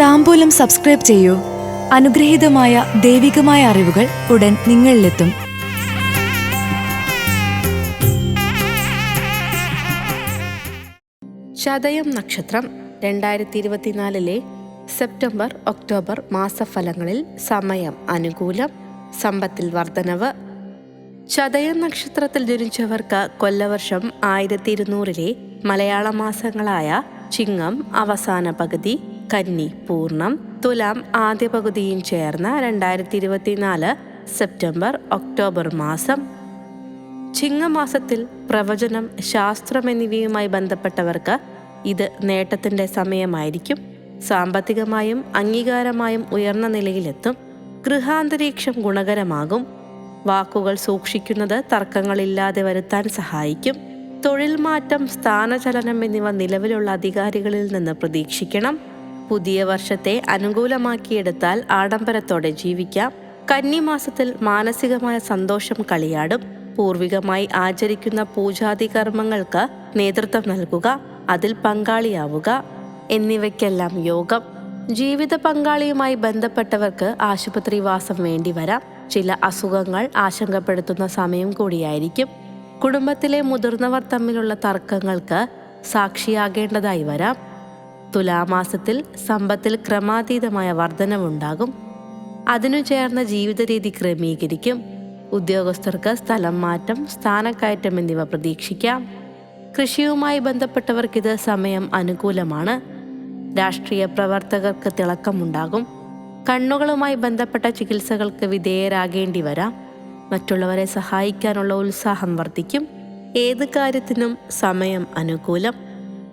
താമ്പൂലം subscribe ചെയ്യൂ. അനുഗ്രഹീതമായ ദൈവികമായ അറിവുകൾ ഉടൻ നിങ്ങളിലെത്തും. ചതയം നക്ഷത്രം രണ്ടായിരത്തി ഇരുപത്തിനാലിലെ സെപ്റ്റംബർ ഒക്ടോബർ മാസഫലങ്ങളിൽ സമയം അനുകൂലം സമ്പത്തിൽ വർധനവ്. ചതയം നക്ഷത്രത്തിൽ ജനിച്ചവർക്ക് കൊല്ലവർഷം ആയിരത്തി ഇരുന്നൂറിലെ മലയാള മാസങ്ങളായ ചിങ്ങം അവസാന പകുതി കന്നി പൂർണം തുലാം ആദ്യ പകുതിയും ചേർന്ന രണ്ടായിരത്തി ഇരുപത്തിനാല് സെപ്റ്റംബർ ഒക്ടോബർ മാസം. ചിങ്ങമാസത്തിൽ പ്രവചനം ശാസ്ത്രം എന്നിവയുമായി ബന്ധപ്പെട്ടവർക്ക് ഇത് നേട്ടത്തിന്റെ സമയമായിരിക്കും. സാമ്പത്തികമായും അംഗീകാരമായും ഉയർന്ന നിലയിലെത്തും. ഗൃഹാന്തരീക്ഷം ഗുണകരമാകും. വാക്കുകൾ സൂക്ഷിക്കുന്നത് തർക്കങ്ങളില്ലാതെ വരുത്താൻ സഹായിക്കും. തൊഴിൽ മാറ്റം സ്ഥാനചലനം എന്നിവ നിലവിലുള്ള അധികാരികളിൽ നിന്ന് പ്രതീക്ഷിക്കണം. പുതിയ വർഷത്തെ അനുകൂലമാക്കിയെടുത്താൽ ആഡംബരത്തോടെ ജീവിക്കാം. കന്നിമാസത്തിൽ മാനസികമായ സന്തോഷം കളിയാടും. പൂർവികമായി ആചരിക്കുന്ന പൂജാതി കർമ്മങ്ങൾക്ക് നേതൃത്വം നൽകുക അതിൽ പങ്കാളിയാവുക എന്നിവയ്ക്കെല്ലാം യോഗം. ജീവിത പങ്കാളിയുമായി ബന്ധപ്പെട്ടവർക്ക് ആശുപത്രി വാസം വേണ്ടി വരാം. ചില അസുഖങ്ങൾ ആശങ്കപ്പെടുത്തുന്ന സമയം കൂടിയായിരിക്കും. കുടുംബത്തിലെ മുതിർന്നവർ തമ്മിലുള്ള തർക്കങ്ങൾക്ക് സാക്ഷിയാകേണ്ടതായി വരാം. തുലാമാസത്തിൽ സമ്പത്തിൽ ക്രമാതീതമായ വർധനവുണ്ടാകും. അതിനു ചേർന്ന ജീവിത രീതി ക്രമീകരിക്കും. ഉദ്യോഗസ്ഥർക്ക് സ്ഥലം മാറ്റം സ്ഥാനക്കയറ്റം എന്നിവ പ്രതീക്ഷിക്കാം. കൃഷിയുമായി ബന്ധപ്പെട്ടവർക്കിത് സമയം അനുകൂലമാണ്. രാഷ്ട്രീയ പ്രവർത്തകർക്ക് തിളക്കമുണ്ടാകും. കണ്ണുകളുമായി ബന്ധപ്പെട്ട ചികിത്സകൾക്ക് വിധേയരാകേണ്ടി വരാം. മറ്റുള്ളവരെ സഹായിക്കാനുള്ള ഉത്സാഹം വർദ്ധിക്കും. ഏത് കാര്യത്തിനും സമയം അനുകൂലം.